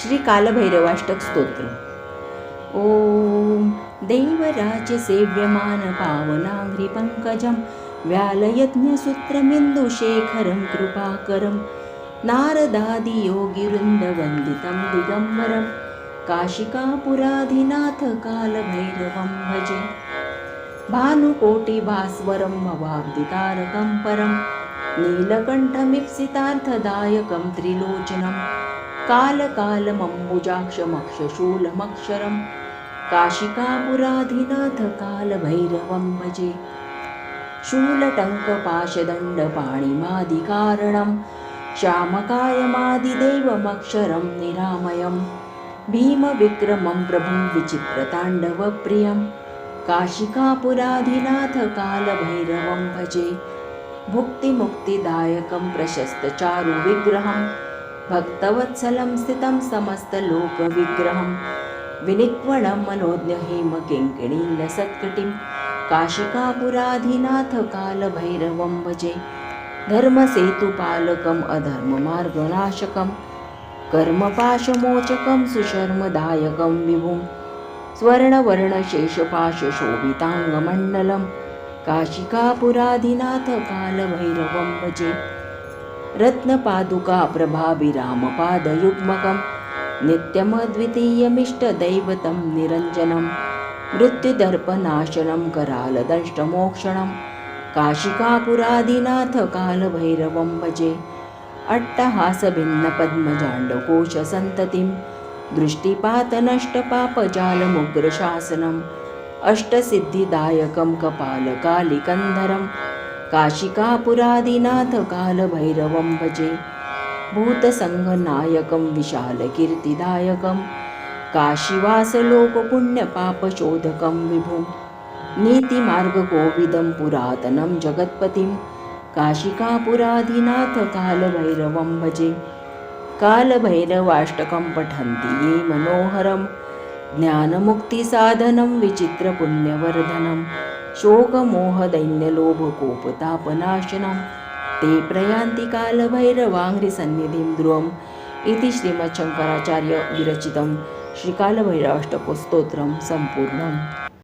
श्रीकालभैरवाष्टकस्तोत्र ॐ देवराज्यसेव्यमानपावनाङ्घ्रिपङ्कजं व्यालयज्ञसूत्रमिन्दुशेखरं कृपाकरं नारदादियोगिवृन्दवन्दितं दिगम्बरं काशिकापुराधिनाथकालभैरवं भजे भानुकोटिभास्वरं भवाब्दितारकं परं नीलकण्ठमीप्सितार्थदायकं त्रिलोचनम् कालकालमम्बुजाक्षमक्षशूलमक्षरं काशिकापुराधिनाथकालभैरवं भजे शूलटङ्कपाशदण्डपाणिमादिकारणं श्यामकायमादिदेवमक्षरं निरामयं भीमविक्रमं प्रभुं विचित्रताण्डवप्रियं काशिकापुराधिनाथकालभैरवं भजे भुक्तिमुक्तिदायकं प्रशस्तचारुविग्रहम् भक्तवत्सलं स्थितं समस्तलोकविग्रहं। विनिक्वणं मनोज्ञहेमकिङ्किणीलसत्कटिं काशिकापुराधिनाथकालभैरवं भजे। धर्मसेतुपालकम् अधर्ममार्गनाशकं कर्मपाशमोचकं सुशर्मदायकं विभुं। स्वर्णवर्णशेषपाशशोभिताङ्गमण्डलं काशिकापुराधिनाथकालभैरवं भजे रत्नपादुका प्रभाविरामपादयुग्मकं नित्यमद्वितीयमिष्टदैवतं निरञ्जनं मृत्युदर्पनाशनं करालदष्टमोक्षणं काशिकापुरादिनाथकालभैरवं भजे अट्टहासभिन्नपद्मजाण्डकोशसन्ततिं दृष्टिपातनष्टपापजालमुग्रशासनम् अष्टसिद्धिदायकं कपालकालिकन्धरम् काशिकापुरादिनाथकालभैरवं भजे। भूतसङ्घनायकं विशालकीर्तिदायकं। काशीवासलोकपुण्यपापशोधकं विभुं। नीतिमार्गकोविदं पुरातनं जगत्पतिं। काशिकापुरादिनाथकालभैरवं भजे। कालभैरवाष्टकं पठन्ति ये मनोहरं। ज्ञानमुक्तिसाधनं विचित्रपुण्यवर्धनम् शोकमोहदैन्यलोभकोपतापनाशनं। ते प्रयान्ति कालभैरवाङ्घ्रिसन्निधिं ध्रुवम् इति श्रीमच्छङ्कराचार्यविरचितं। श्रीकालभैरवाष्टकस्तोत्रं सम्पूर्णम्।